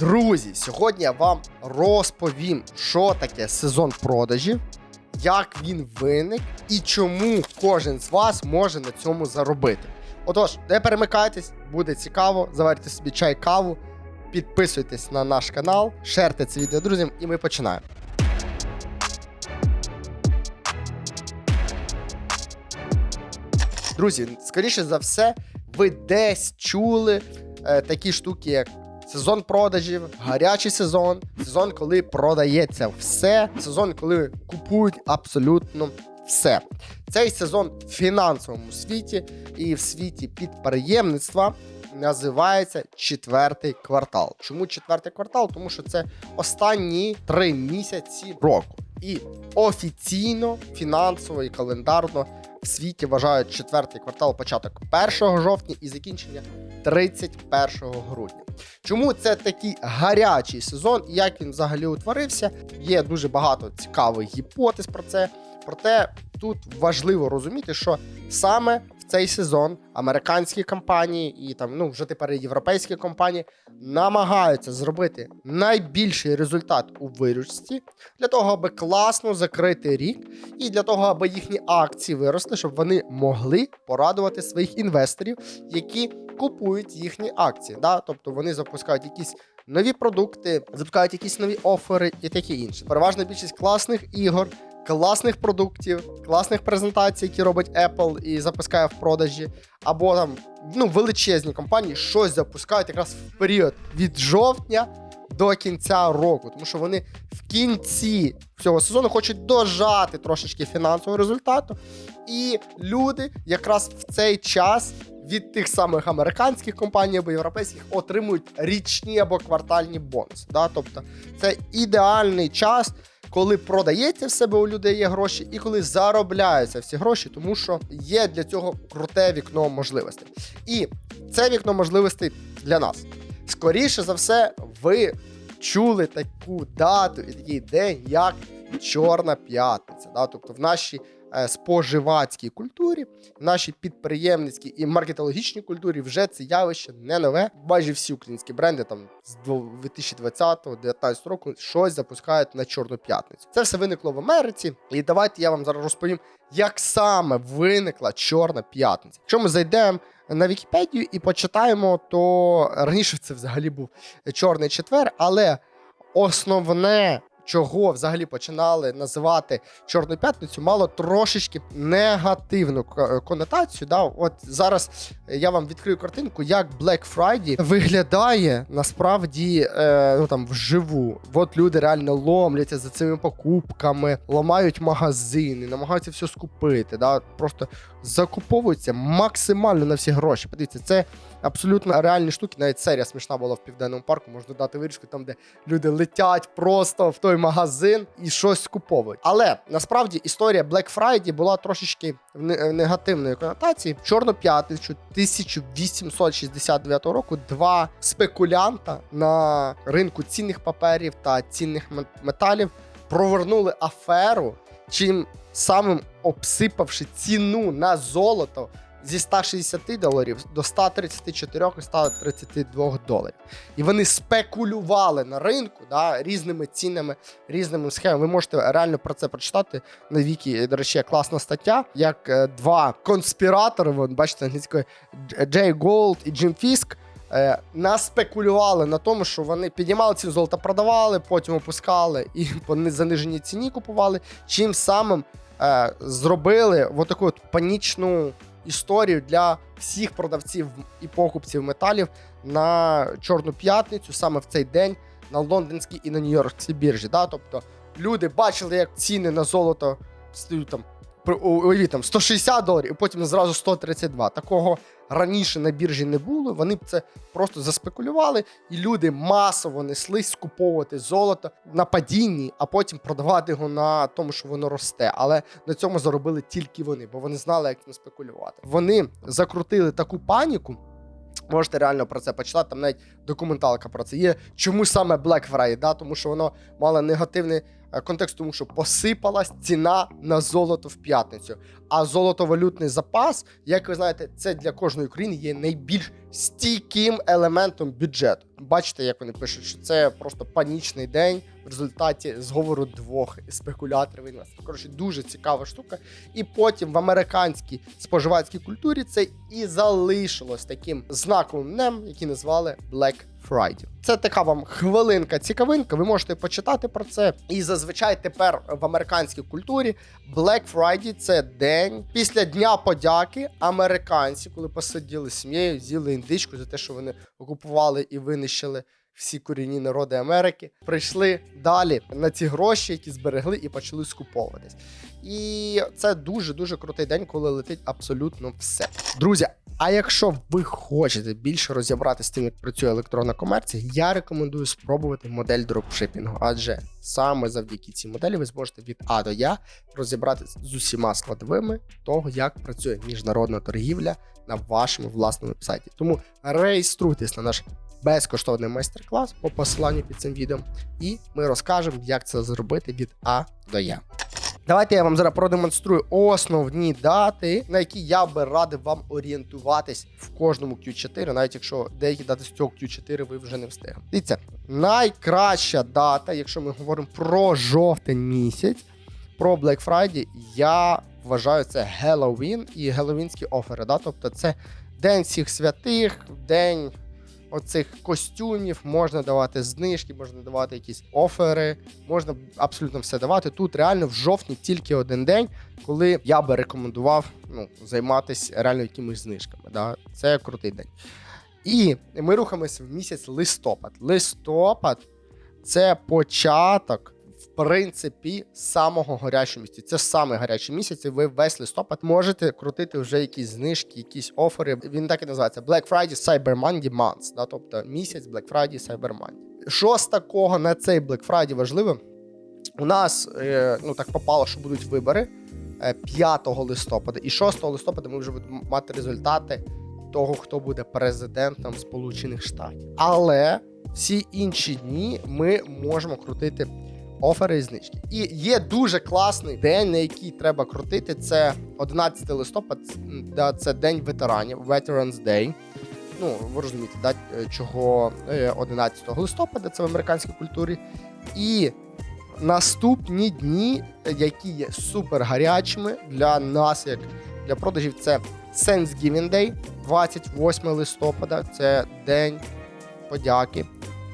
Друзі, сьогодні я вам розповім, що таке сезон продажів, як він виник і чому кожен з вас може на цьому заробити. Отож, не перемикайтесь, буде цікаво, заварите собі чай, каву, підписуйтесь на наш канал, шерте це відео друзям, і ми починаємо. Друзі, скоріше за все, ви десь чули е, такі штуки, як сезон продажів, гарячий сезон, сезон, коли продається все, сезон, коли купують абсолютно все. Цей сезон в фінансовому світі і в світі підприємництва називається четвертий квартал. Чому четвертий квартал? Тому що це останні три місяці року. І офіційно, фінансово і календарно в світі вважають четвертий квартал початок 1 жовтня і закінчення 31 грудня. Чому це такий гарячий сезон як він взагалі утворився? Є дуже багато цікавих гіпотез про це. Проте тут важливо розуміти, що саме цей сезон американські компанії і там ну вже тепер європейські компанії намагаються зробити найбільший результат у виручці для того, аби класно закрити рік, і для того, аби їхні акції виросли, щоб вони могли порадувати своїх інвесторів, які купують їхні акції. Да? Тобто вони запускають якісь. Нові продукти, запускають якісь нові офери і таке інше. Переважна більшість класних ігор, класних продуктів, класних презентацій, які робить Apple і запускає в продажі, або там ну, величезні компанії щось запускають якраз в період від жовтня до кінця року, тому що вони в кінці цього сезону хочуть дожати трошечки фінансового результату. І люди якраз в цей час від тих самих американських компаній або європейських отримують річні або квартальні бонуси. Да? Тобто це ідеальний час. Коли продається в себе у людей є гроші, і коли заробляються всі гроші, тому що є для цього круте вікно можливостей. І це вікно можливостей для нас. Скоріше за все, ви чули таку дату і такий день, як Чорна п'ятниця. Да? Тобто в нашій споживацькій культурі, нашій підприємницькій і маркетологічній культурі вже це явище не нове. Майже всі українські бренди там з 2020-2019 року щось запускають на Чорну п'ятницю. Це все виникло в Америці. І давайте я вам зараз розповім, як саме виникла Чорна п'ятниця. Якщо ми зайдемо на Вікіпедію і почитаємо, то раніше це взагалі був Чорний четвер, але основне. Чого взагалі починали називати Чорну п'ятницю, мало трошечки негативну к- конотацію. Да? От зараз я вам відкрию картинку, як Black Friday виглядає насправді е, ну, там, вживу. От люди реально ломляться за цими покупками, ламають магазини, намагаються все скупити. Да? Просто закуповуються максимально на всі гроші. Подивіться, це абсолютно реальні штуки. Навіть серія смішна була в південному парку. Можна дати вирішку там, де люди летять просто в той магазин і щось скуповують. Але насправді історія Black Friday була трошечки в в негативної конотації. В Чорну п'ятницю 1869 року два спекулянта на ринку цінних паперів та цінних мет- металів провернули аферу, чим самим обсипавши ціну на золото зі 160 доларів до 134 і 132 доларів. І вони спекулювали на ринку да, різними цінами, різними схемами. Ви можете реально про це прочитати на вікі. До речі, класна стаття, як е, два конспіратори, вон, бачите, англійською Джей Голд і Джим Фіск. е, Наспекулювали на тому, що вони піднімали ціну золота, продавали, потім опускали і по заниженій ціні купували. Чим самим е, зробили от таку от панічну історію для всіх продавців і покупців металів на Чорну п'ятницю, саме в цей день на лондонській і на Нью-Йоркській біржі. Да? Тобто люди бачили, як ціни на золото стають там. уявіть, там 160 доларів, і потім зразу 132. Такого раніше на біржі не було. Вони б це просто заспекулювали, і люди масово неслись скуповувати золото на падінні, а потім продавати його на тому, що воно росте. Але на цьому заробили тільки вони, бо вони знали, як не спекулювати. Вони закрутили таку паніку. Можете реально про це почитати. Там навіть документалка про це є. Чому саме Black Friday? Да? Тому що воно мало негативний Контекст тому, що посипалась ціна на золото в п'ятницю. А золотовалютний запас, як ви знаєте, це для кожної країни є найбільш стійким елементом бюджету. Бачите, як вони пишуть, що це просто панічний день в результаті зговору двох спекуляторів. інвесторів. Коротше, дуже цікава штука. І потім в американській споживацькій культурі це і залишилось таким знаковим днем, який назвали Black Friday. Це така вам хвилинка цікавинка. Ви можете почитати про це. І зазвичай тепер в американській культурі Black Friday – це день після Дня подяки. Американці, коли посиділи сім'єю, з'їли індичку за те, що вони окупували і винищили. Всі корінні народи Америки прийшли далі на ці гроші, які зберегли, і почали скуповуватись. І це дуже дуже крутий день, коли летить абсолютно все. Друзі, а якщо ви хочете більше розібратися з тим, як працює електронна комерція, я рекомендую спробувати модель дропшипінгу, адже саме завдяки цій моделі ви зможете від А до Я розібратися з усіма складовими того, як працює міжнародна торгівля на вашому власному сайті. Тому реєструйтесь на наш безкоштовний майстер-клас по посиланню під цим відео, і ми розкажемо, як це зробити від А до Я. Давайте я вам зараз продемонструю основні дати, на які я би радив вам орієнтуватись в кожному Q4, навіть якщо деякі дати з цього Q4 ви вже не встигли. Дивіться, найкраща дата, якщо ми говоримо про жовтень місяць, про Black Friday, я вважаю це Хеллоуін і геловінські офери. Да? Тобто це День всіх святих, день оцих костюмів, можна давати знижки, можна давати якісь офери, можна абсолютно все давати. Тут реально в жовтні тільки один день, коли я би рекомендував ну, займатися реально якимись знижками. Да? Це крутий день. І ми рухаємося в місяць листопад. Листопад це початок. Принципі, самого гарячого місяця. Це саме гарячий місяць, і ви весь листопад можете крутити вже якісь знижки, якісь офери. Він так і називається Black Friday Cyber Monday Months, да? тобто місяць Black Friday Cyber Monday. Що з такого на цей Black Friday важливо? У нас е, ну так попало, що будуть вибори е, 5 листопада і 6 листопада ми вже будемо мати результати того, хто буде президентом Сполучених Штатів. Але всі інші дні ми можемо крутити офери і знижки. І є дуже класний день, на який треба крутити. Це 11 листопад, це день ветеранів, Veterans Day. Ну, ви розумієте, да, е, чого е, 11 листопада, це в американській культурі. І наступні дні, е, які є супер гарячими для нас, як для продажів, це Thanksgiving Day, 28 листопада, це день подяки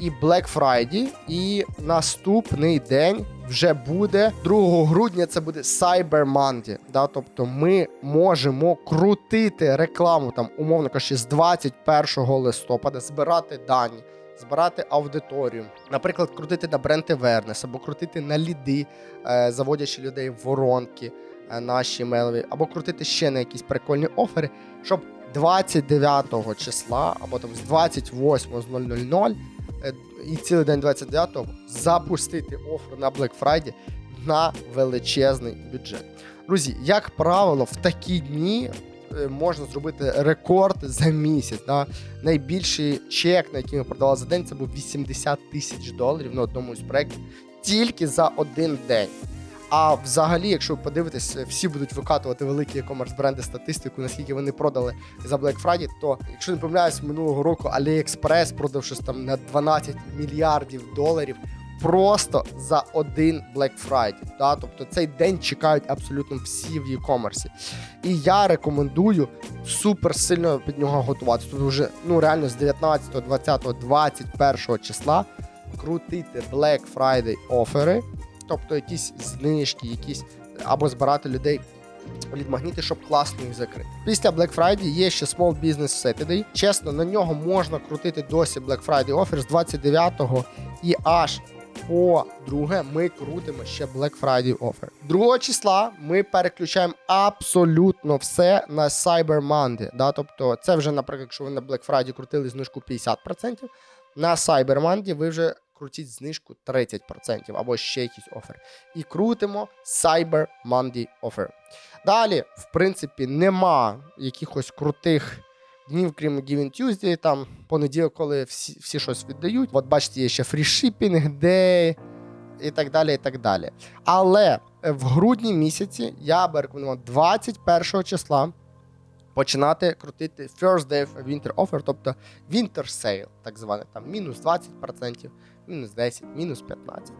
і Black Friday. І наступний день вже буде 2 грудня. Це буде Cyber Monday. Да? Тобто ми можемо крутити рекламу там, умовно кажучи, з 21 листопада, збирати дані. Збирати аудиторію, наприклад, крутити на бренд Awareness, або крутити на ліди, е, заводячи людей в воронки е, наші мейлові, або крутити ще на якісь прикольні офери, щоб 29 числа, або там з 28 з 000 е, і цілий день 29-го запустити офер на Black Friday на величезний бюджет. Друзі, як правило, в такі дні е, можна зробити рекорд за місяць. Да? Найбільший чек, на який ми продавали за день, це був 80 тисяч доларів на одному з проєктів тільки за один день. А взагалі, якщо ви подивитесь, всі будуть викатувати великі e-commerce бренди статистику, наскільки вони продали за Black Friday, то якщо не помиляюсь, минулого року AliExpress продав щось там на 12 мільярдів доларів просто за один Black Friday. Да? Тобто цей день чекають абсолютно всі в e-commerce. І я рекомендую супер сильно під нього готуватися. Тут вже ну реально з 19, 20, 21 числа крутити Black Friday офери тобто якісь знижки, якісь або збирати людей. Від магніти, щоб класно їх закрити. Після Black Friday є ще Small Business Saturday. Чесно, на нього можна крутити досі Black Friday Offer з 29-го і аж по друге ми крутимо ще Black Friday Offer. 2 числа ми переключаємо абсолютно все на Cyber Monday. Да? Тобто, це вже, наприклад, якщо ви на Black Friday крутили знижку 50%, на Cyber Monday ви вже крутіть знижку 30% або ще якийсь офер. І крутимо Cyber Monday Offer. Далі, в принципі, нема якихось крутих днів, крім Giving Tuesday, там понеділок, коли всі всі щось віддають. От бачите, є ще Shipping Day, і так далі. і так далі. Але е, в грудні місяці я би рекомендував 21 числа починати крутити First Day of Winter Offer, тобто Winter Sale, так зване, там мінус 20%, мінус 10, мінус 15.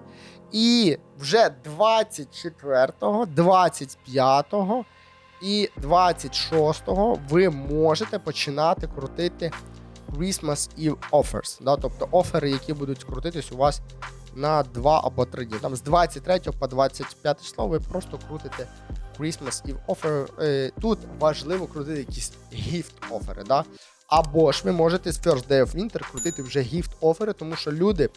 І вже 24, 25 і 26 ви можете починати крутити Christmas Eve Offers, да, тобто офери, які будуть крутитись у вас на 2 або 3 дні. Там з 23 по 25 число ви просто крутите Christmas Eve Offer. Е, Тут важливо крутити якісь гіфт офери. Да? Або ж ви можете з First Day of Winter крутити вже гіфт офери, тому що люди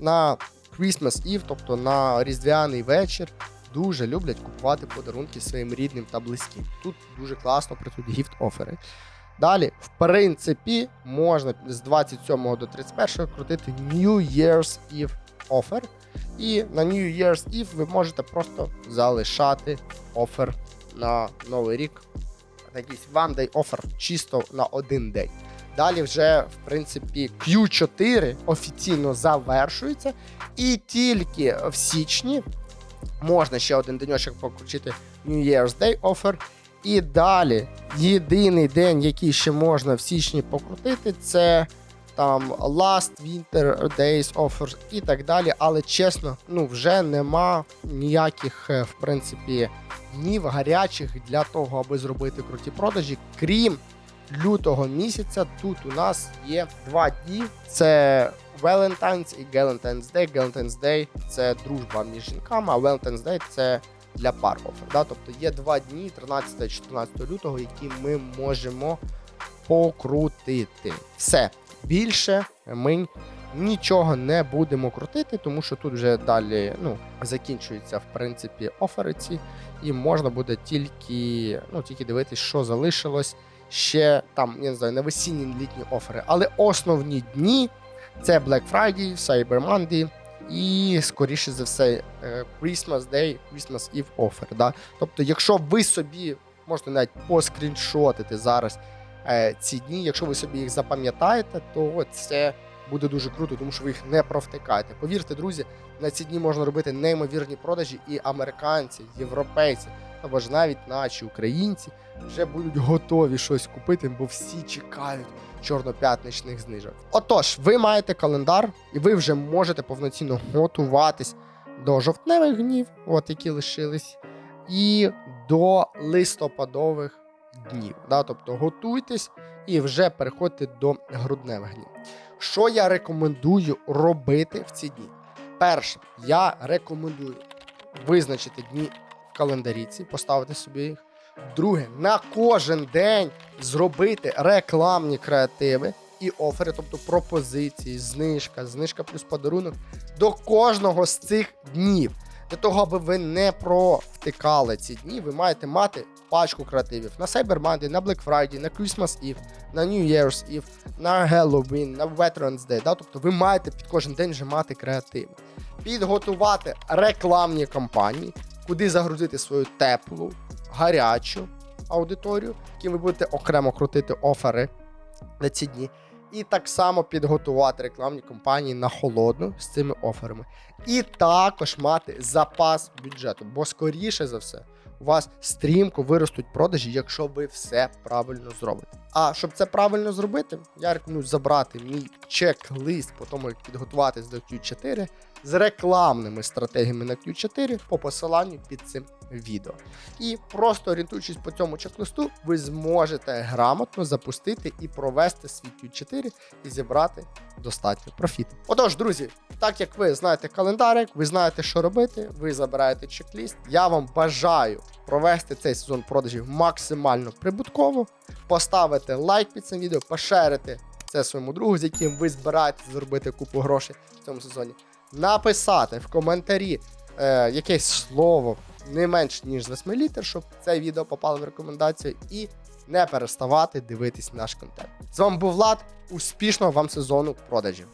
на Christmas Eve, тобто на Різдвяний вечір, дуже люблять купувати подарунки своїм рідним та близьким. Тут дуже класно працюють гіфт офери. Далі, в принципі, можна з 27 до 31 крутити New Year's Eve Offer. І на New Year's Eve ви можете просто залишати офер на новий рік. Якийсь one day offer чисто на один день. Далі вже, в принципі, Q4 офіційно завершується, і тільки в січні можна ще один денечок покрутити New Year's Day offer. І далі єдиний день, який ще можна в січні покрутити, це там Last Winter Days Offers і так далі. Але чесно, ну вже нема ніяких, е, в принципі, днів гарячих для того, аби зробити круті продажі. Крім лютого місяця, тут у нас є два дні: це Valentine's і Valentine's Day. Valentine's Day – це дружба між жінками, а Valentine's Day – це для пар офер. Да? Тобто є два дні, 13-14 лютого, які ми можемо покрутити. Все більше ми нічого не будемо крутити, тому що тут вже далі ну, закінчуються в принципі офери ці, і можна буде тільки, ну, тільки дивитись, що залишилось ще там, я не знаю, на весінні літні офери. Але основні дні це Black Friday, Cyber Monday. І, скоріше за все, е, Christmas Day, Christmas Eve offer. Да? Тобто, якщо ви собі можете навіть поскріншотити зараз ці дні, якщо ви собі їх запам'ятаєте, то це буде дуже круто, тому що ви їх не провтикаєте. Повірте, друзі, на ці дні можна робити неймовірні продажі, і американці, європейці, або ж навіть наші українці вже будуть готові щось купити, бо всі чекають чорноп'ятничних знижок. Отож, ви маєте календар, і ви вже можете повноцінно готуватись до жовтневих днів, от які лишились, і до листопадових днів. Да? Тобто готуйтесь і вже переходьте до грудневих днів. Що я рекомендую робити в ці дні? Перше, я рекомендую визначити дні в календаріці, поставити собі їх. Друге, на кожен день зробити рекламні креативи і офери, тобто пропозиції, знижка, знижка плюс подарунок до кожного з цих днів. Для того, аби ви не провтикали ці дні, ви маєте мати пачку креативів на Cyber Monday, на Black Friday, на Christmas Eve, на New Year's Eve, на Halloween, на Veterans Day. Да? Тобто ви маєте під кожен день вже мати креативи. Підготувати рекламні кампанії, куди загрузити свою теплу, гарячу аудиторію, яким ви будете окремо крутити офери на ці дні. І так само підготувати рекламні кампанії на холодну з цими оферами. І також мати запас бюджету, бо скоріше за все у вас стрімко виростуть продажі, якщо ви все правильно зробите. А щоб це правильно зробити, я рекомендую забрати мій чек-лист по тому, як підготуватись до Q4 з рекламними стратегіями на Q4 по посиланню під цим відео. І просто орієнтуючись по цьому чек-листу, ви зможете грамотно запустити і провести свій Q4 і зібрати достатньо профіту. Отож, друзі, так як ви знаєте календарик, ви знаєте, що робити, ви забираєте чек-ліст. Я вам бажаю провести цей сезон продажів максимально прибутково, поставити лайк під цим відео, пошерити це своєму другу, з яким ви збираєтесь заробити купу грошей в цьому сезоні. Написати в коментарі е, якесь слово не менш ніж з 8 літер, щоб це відео попало в рекомендацію, і не переставати дивитись наш контент. З вами був Влад. Успішного вам сезону продажів!